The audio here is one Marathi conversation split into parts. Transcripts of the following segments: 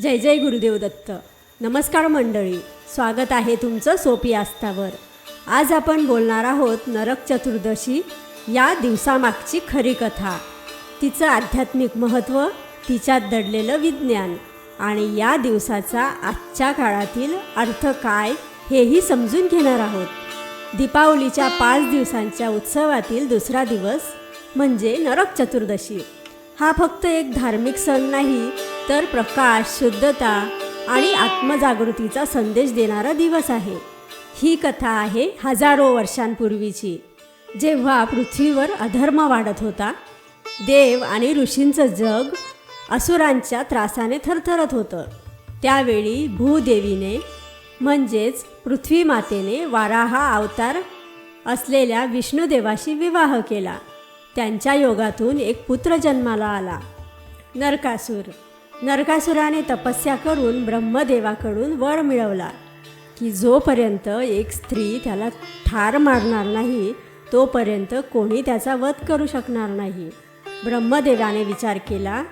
जय जय गुरुदेव दत्त. नमस्कार मंडळी. स्वागत आहे तुमचं सोपी आस्थावर. आज आपण बोलणार आहोत नरक चतुर्दशी या दिवसामागची खरी कथा. तिचं आध्यात्मिक महत्त्व तिच्यात दडलेलं विज्ञान आणि या दिवसाचा आजच्या काळातील अर्थ काय हेही समजून घेणार आहोत. दीपावलीच्या पाच दिवसांच्या उत्सवातील दुसरा दिवस म्हणजे नरक चतुर्दशी. हा फक्त एक धार्मिक सण नाही तर प्रकाश शुद्धता आणि आत्मजागृतीचा संदेश देणारा दिवस आहे. ही कथा आहे हजारो वर्षांपूर्वीची. जेव्हा पृथ्वीवर अधर्म वाढत होता देव आणि ऋषींचं जग असुरांच्या त्रासाने थरथरत होतं. त्यावेळी भूदेवीने म्हणजेच पृथ्वी मातेने वाराहा अवतार असलेल्या विष्णुदेवाशी विवाह केला. त्यांच्या योगातून एक पुत्र जन्माला आला. नरकासूर नरकासुराने तपस्या करून ब्रह्मदेवाकडून वर मिळवला की जोपर्यंत एक स्त्री त्याला ठार मारणार नाही तोपर्यंत कोणी त्याचा वध करू शकणार नाही. ब्रह्मदेवाने विचार केला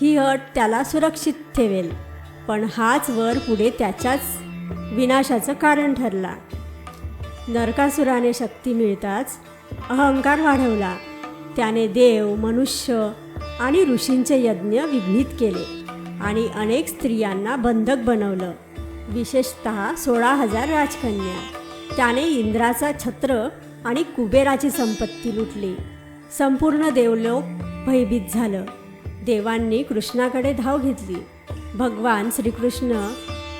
ही अट त्याला सुरक्षित ठेवेल. पण हाच वर पुढे त्याच्याच विनाशाचं कारण ठरला. नरकासुराने शक्ती मिळताच अहंकार वाढवला. त्याने देव मनुष्य आणि ऋषींचे यज्ञ विघ्नित केले. आणि अनेक स्त्रियांना बंधक बनवलं. विशेषत सोळा हजार राजकन्या. त्याने इंद्राचा छत्र आणि कुबेराची संपत्ती लुटली. संपूर्ण देवलोक भयभीत झालं. देवांनी कृष्णाकडे धाव घेतली. भगवान श्रीकृष्ण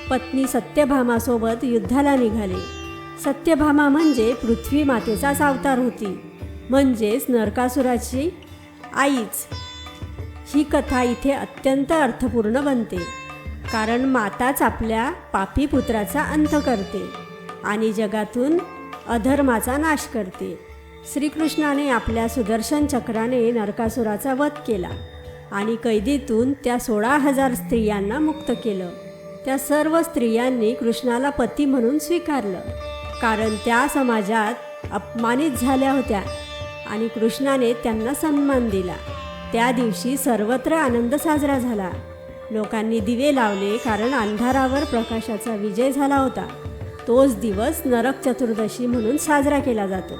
पत्नी सत्यभामासोबत युद्धाला निघाले. सत्यभामा म्हणजे पृथ्वी मातेचाच अवतार होती. म्हणजेच नरकासुराची आईच. ही कथा इथे अत्यंत अर्थपूर्ण बनते. कारण माताच आपल्या पापी पुत्राचा अंत करते आणि जगातून अधर्माचा नाश करते. श्रीकृष्णाने आपल्या सुदर्शन चक्राने नरकासुराचा वध केला आणि कैदीतून त्या सोळा हजार स्त्रियांना मुक्त केलं. त्या सर्व स्त्रियांनी कृष्णाला पती म्हणून स्वीकारलं. कारण त्या समाजात अपमानित झाल्या होत्या आणि कृष्णाने त्यांना सन्मान दिला. त्या दिवशी सर्वत्र आनंद साजरा झाला. लोकांनी दिवे लावले कारण अंधारावर प्रकाशाचा विजय झाला होता. तोच दिवस नरक चतुर्दशी म्हणून साजरा केला जातो.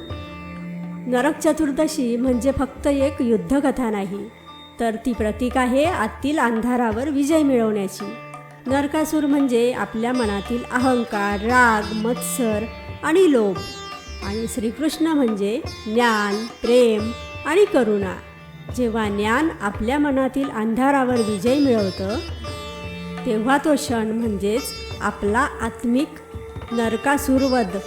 नरक चतुर्दशी म्हणजे फक्त एक युद्धकथा नाही तर ती प्रतीक आहे आतील अंधारावर विजय मिळवण्याची. नरकासूर म्हणजे आपल्या मनातील अहंकार राग मत्सर आणि लोभ. आणि श्रीकृष्ण म्हणजे ज्ञान प्रेम आणि करुणा. जेव्हा ज्ञान आपल्या मनातील अंधारावर विजय मिळवतं तेव्हा तो क्षण म्हणजेच आपला आत्मिक नरकासुरवध.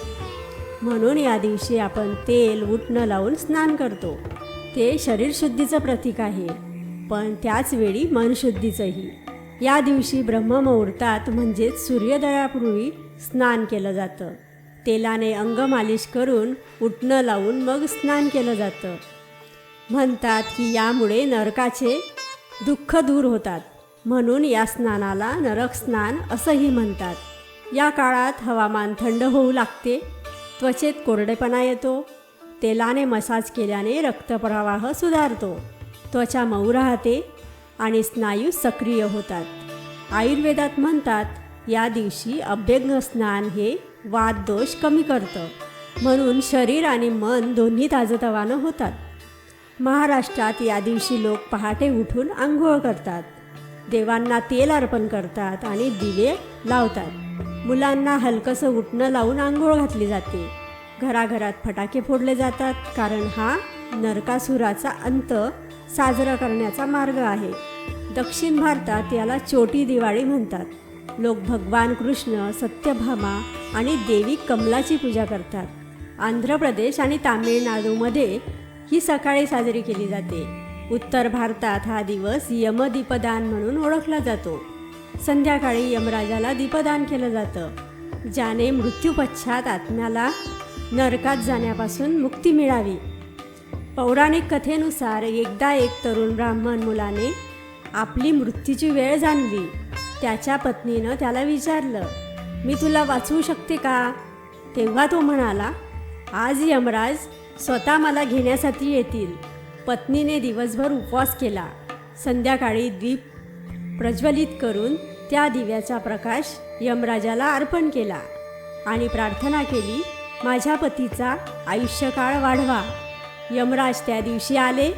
म्हणून या दिवशी आपण तेल उठणं लावून स्नान करतो. ते शरीरशुद्धीचं प्रतीक आहे पण त्याच वेळी मनशुद्धीचंही या दिवशी ब्रह्ममुहूर्तात म्हणजेच सूर्योदयापूर्वी स्नान केलं जातं. तेलाने अंग मालिश करून उठणं लावून मग स्नान केलं जातं. म्हणतात की यामुळे नरकाचे दुःख दूर होतात. म्हणून या स्नानाला नरक स्नान असंही म्हणतात. या काळात हवामान थंड होऊ लागते. त्वचेत कोरडेपणा येतो. तेलाने मसाज केल्याने रक्तप्रवाह सुधारतो. त्वचा मऊ राहते आणि स्नायू सक्रिय होतात. आयुर्वेदात म्हणतात या दिवशी अभ्यंग स्नान हे वाददोष कमी करतं. म्हणून शरीर आणि मन दोन्ही ताजतवानं होतात. महाराष्ट्रात या दिवशी लोक पहाटे उठून आंघोळ करतात. देवांना तेल अर्पण करतात आणि दिवे लावतात. मुलांना हलकंसं उठणं लावून आंघोळ घातली जाते. घराघरात फटाके फोडले जातात कारण हा नरकासुराचा अंत साजरा करण्याचा मार्ग आहे. दक्षिण भारतात याला चोटी दिवाळी म्हणतात. लोक भगवान कृष्ण सत्यभामा आणि देवी कमलाची पूजा करतात. आंध्र प्रदेश आणि तामिळनाडूमध्ये ही सकाळी साजरी केली जाते. उत्तर भारतात हा दिवस यमदीपदान म्हणून ओळखला जातो. संध्याकाळी यमराजाला दीपदान केलं जातं. ज्याने मृत्यूपश्चात आत्म्याला नरकात जाण्यापासून मुक्ती मिळावी. पौराणिक कथेनुसार एकदा एक तरुण ब्राह्मण मुलाने आपली मृत्यूची वेळ जाणली. त्याच्या पत्नीनं त्याला विचारलं मी तुला वाचवू शकते का? तेव्हा तो म्हणाला आज यमराज स्वतः मला घेण्यासाठी येतील. पत्नीने दिवसभर उपवास केला. संध्याकाळी दीप प्रज्वलित करून त्या दिव्याचा प्रकाश यमराजाला अर्पण केला आणि प्रार्थना केली माझ्या पतीचा आयुष्यकाळ वाढवा. यमराज त्या दिवशी आले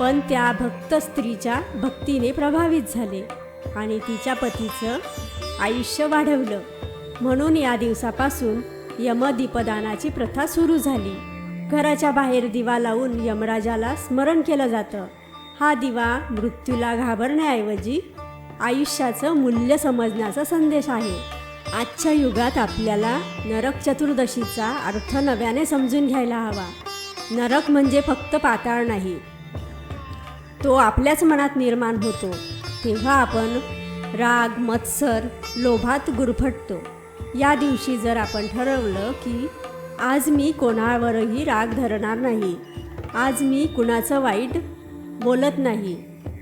पण त्या भक्त स्त्रीच्या भक्तीने प्रभावित झाले आणि तिच्या पतीचं आयुष्य वाढवलं. म्हणून या दिवसापासून यमदीपदानाची प्रथा सुरू झाली. घराच्या बाहेर दिवा लावून यमराजाला स्मरण केलं जातं. हा दिवा मृत्यूला घाबरण्याऐवजी आयुष्याचं मूल्य समजण्याचा संदेश आहे. आजच्या युगात आपल्याला नरक चतुर्दशीचा अर्थ नव्याने समजून घ्यायला हवा. नरक म्हणजे फक्त पाताळ नाही तो आपल्याच मनात निर्माण होतो. तेव्हा आपण राग मत्सर लोभात गुरफटतो. या दिवशी जर आपण ठरवलं की आज मी कोणावरही राग धरणार नाही. आज मी कुणाचं वाईट बोलत नाही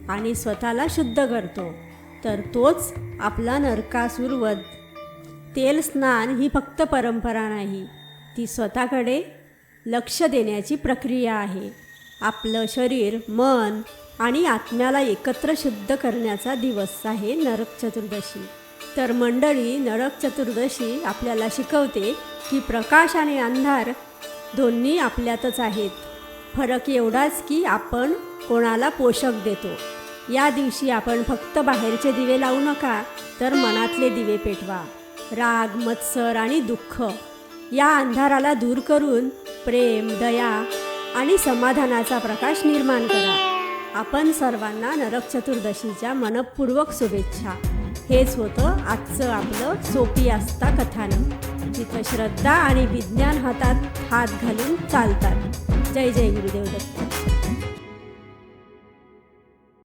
आणि स्वतःला शुद्ध करतो तर तोच आपला नरकासूर वध तेल स्नान ही फक्त परंपरा नाही ती स्वतःकडे लक्ष देण्याची प्रक्रिया आहे. आपलं शरीर मन आणि आत्म्याला एकत्र शुद्ध करण्याचा दिवस आहे नरक चतुर्दशी. तर मंडळी नरक चतुर्दशी आपल्याला शिकवते की प्रकाश आणि अंधार दोन्ही आपल्यातच आहेत. फरक एवढाच की आपण कोणाला पोषक देतो. या दिवशी आपण फक्त बाहेरचे दिवे लावू नका तर मनातले दिवे पेटवा. राग मत्सर आणि दुःख या अंधाराला दूर करून प्रेम दया आणि समाधानाचा प्रकाश निर्माण करा. आपण सर्वांना नरक चतुर्दशीच्या मनपूर्वक शुभेच्छा. हेच होतं आजचं आपलं सोपी आस्था कथानक जिथं श्रद्धा आणि विज्ञान हातात हात घालून चालतात. जय जय गुरुदेव दत्त.